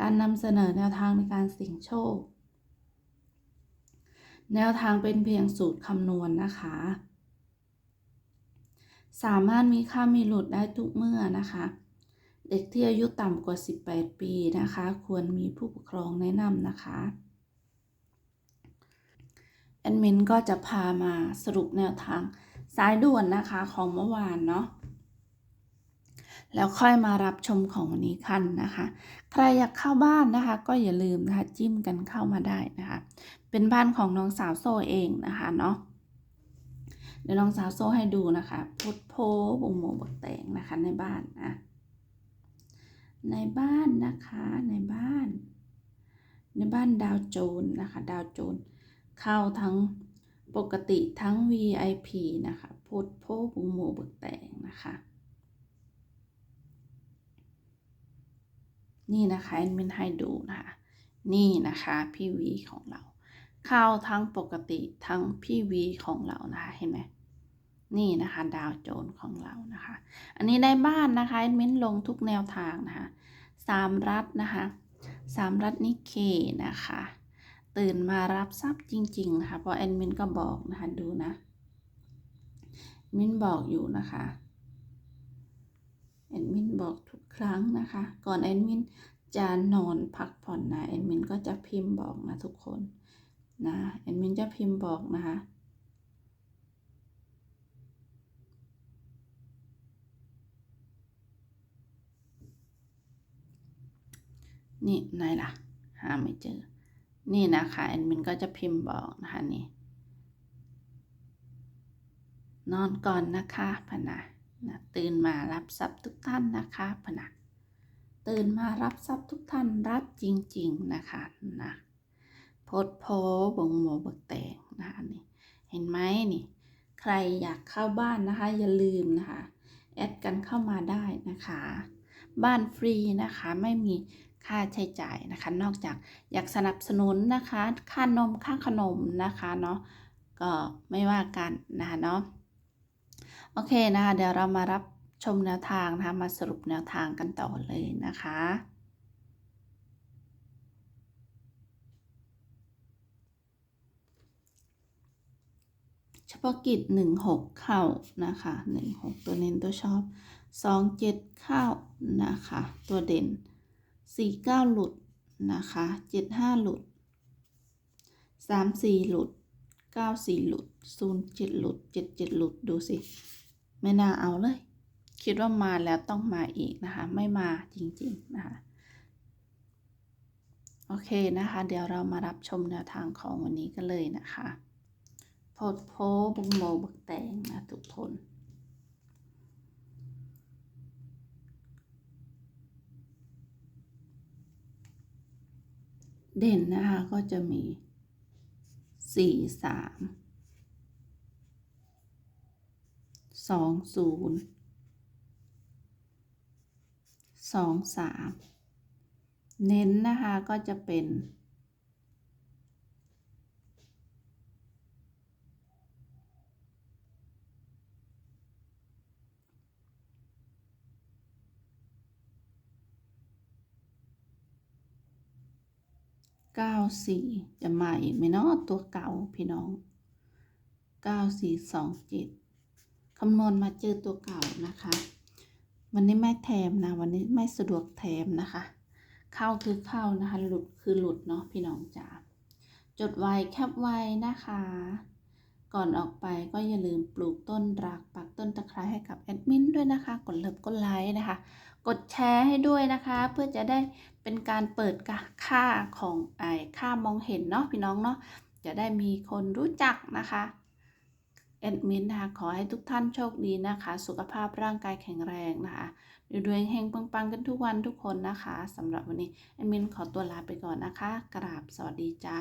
การนำเสนอแนวทางในการเสี่ยงโชค แนวทางเป็นเพียงสูตรคำนวณนะคะ สามารถมีค่ามีหลุดได้ทุกเมื่อนะคะ เด็กที่อายุต่ำกว่า 18 ปีนะคะ ควรมีผู้ปกครองแนะนำนะคะแอดมินก็จะพามาสรุปแนวทางสายด่วนนะคะของเมื่อวานเนาะ แล้วค่อยมารับชมของวันนี้กันนะคะ ใครอยากเข้าบ้านนะคะ ก็อย่าลืมนะคะจิ้มกันเข้ามาได้นะคะ เป็นบ้านของน้องสาวโซเองนะคะเนาะเดี๋ยวน้องสาวโซให้ดูนะคะพุทโพบุงโมบกแตงนะคะในบ้านนะในบ้านนะคะในบ้าน ในบ้านดาวโจนนะคะ ดาวโจนเข้าทั้งปกติทั้ง VIP นะคะพุทโพบุงโมบกแตงนะคะ นี่นะคะแอดมินให้ดูนะคะ นี่นะคะพี่วีของเรา เข้าทั้งปกติทั้งพี่วีของเรานะคะเห็นไหมนี่นะคะดาวโจนของเรานะคะ อันนี้ได้บ้านนะคะแอดมินลงทุกแนวทางนะคะสามรัฐนะคะสามรัฐนิเคนะคะ ตื่นมารับทรัพย์จริง ๆ นะคะเพราะแอดมินก็บอกนะคะดูนะ มินบอกอยู่นะคะ ดมินบอกทุกครั้งนะคะ ก่อนแอดมินจะนอนพักผ่อนนะแอดมินก็จะพิมพ์บอกนะทุกคนนะแอดมินจะพิมพ์บอกนะคะนี่ไหนล่ะ หาไม่เจอ นี่นะคะแอดมินก็จะพิมพ์บอกนะคะนี่ นอนก่อนนะคะพนะ นะตื่นมารับทรัพย์ทุกท่านนะคะพนะตื่นมารับทรัพย์ทุกท่านรับจริง ๆ นะคะนะโพดโพบงโมบกแตงนะคะนี่เห็นไหมนี่ ใครอยากเข้าบ้านนะคะ อย่าลืมนะคะ แอดกันเข้ามาได้นะคะ บ้านฟรีนะคะไม่มีค่าใช้จ่ายนะคะ นอกจากอยากสนับสนุนนะคะ ค่านมค่าขนมนะคะเนาะก็ไม่ว่ากันนะคะเนาะ โอเคนะคะเดี๋ยวเรามารับชมแนวทางนะคะมาสรุปแนวทางกันต่อเลยนะคะเฉพาะกิจหนึ่งหกเข้านะคะหนึ่งหกตัวเน้นตัวชอบสองเจ็ดเข้านะคะ ตัวเด่นสี่เก้าหลุดนะคะเจ็ดห้าหลุดสามสี่หลุด ก้าสี่หลุดศูนย์เจ็ดหลุดเจ็ดเจ็ดหลุดดูสิ ไม่น่าเอาเลย คิดว่ามาแล้วต้องมาอีกนะคะ ไม่มาจริงๆนะคะ โอเคนะคะ เดี๋ยวเรามารับชมแนวทางของวันนี้กันเลยนะคะโพดโพบุงโมบักแตงนะทุกคนเด่นนะคะก็จะมี สี่สามสองศูนย์สองสามเน้นนะคะก็จะเป็น เก้าสี่จะมาอีกไหมเนาะตัวเก่าพี่น้องเก้าสี่สองเจ็ดคำนวณมาเจอตัวเก่านะคะ วันนี้ไม่แถมนะ วันนี้ไม่สะดวกแถมนะคะ เข้าคือเข้านะคะ หลุดคือหลุดเนาะพี่น้องจ๋าจดไว้แคบไว้นะคะ ก่อนออกไปก็อย่าลืมปลูกต้นรักปักต้นตะไคร้ให้กับแอดมินด้วยนะคะ กดเลิฟกดไลค์นะคะ กดแชร์ให้ด้วยนะคะ เพื่อจะได้เป็นการเปิดค่าของไอ้ค่ามองเห็นเนาะพี่น้องเนาะจะได้มีคนรู้จักนะคะแอดมินนะคะขอให้ทุกท่านโชคดีนะคะ สุขภาพร่างกายแข็งแรงนะคะรวยๆเฮงปังๆกันทุกวันทุกคนนะคะสำหรับวันนี้แอดมินขอตัวลาไปก่อนนะคะ กราบสวัสดีจ้า